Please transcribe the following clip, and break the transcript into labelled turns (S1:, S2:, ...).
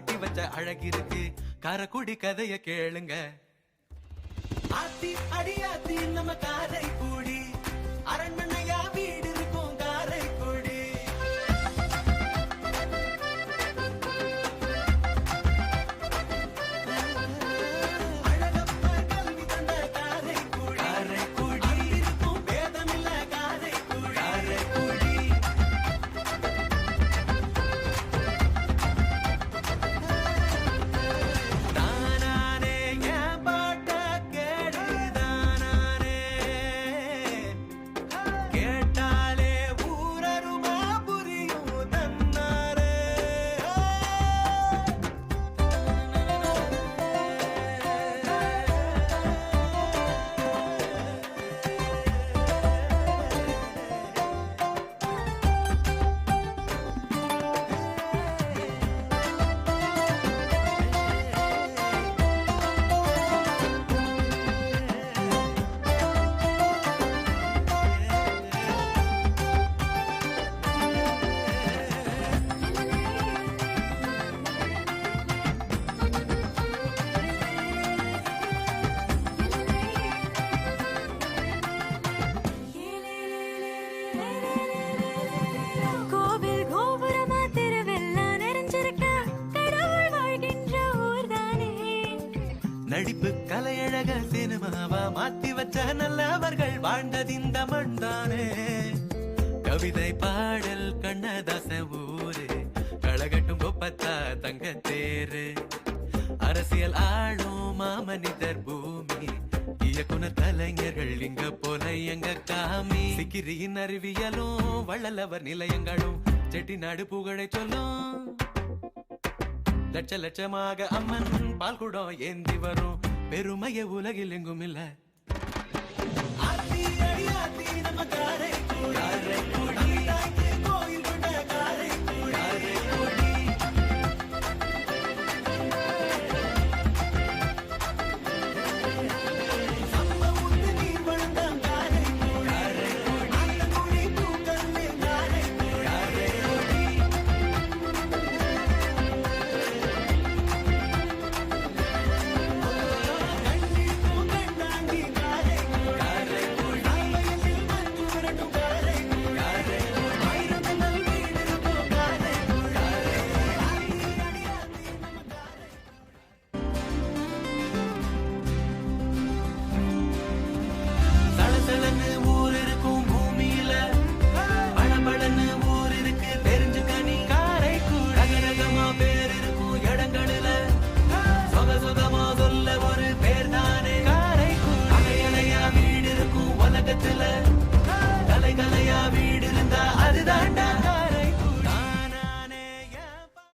S1: இருக்கு கொட்டி வச்ச அழகிருக்கு கரக்குடி கதைய கேளுங்க. ஆத்தி அடியாத்தி நம்ம காதை கூடி
S2: அரண்மன்
S1: நடிப்பு கலையழக சினிமாவா மாத்தி வச்ச நல்லவர்கள் வாழ்ந்தது இந்த மண்தானே. கவிதை பாடல் கண்ணதாச ஊரு களகட்டும் கொப்பத்தா தங்க தேரு அரசியல் ஆளும் மாமனிதர் பூமி இயக்குனர் கலைஞர்கள் இங்க போல எங்க காமி. சிக்கிரியின் அறிவியலும் வள்ளலவர் நிலையங்களும் செட்டி நாடு புகழை சொல்லும். லட்ச லட்சமாக அம்மன் பால் குடம் ஏந்தி வரும். பெருமைய உலகில் எங்கும் இல்லை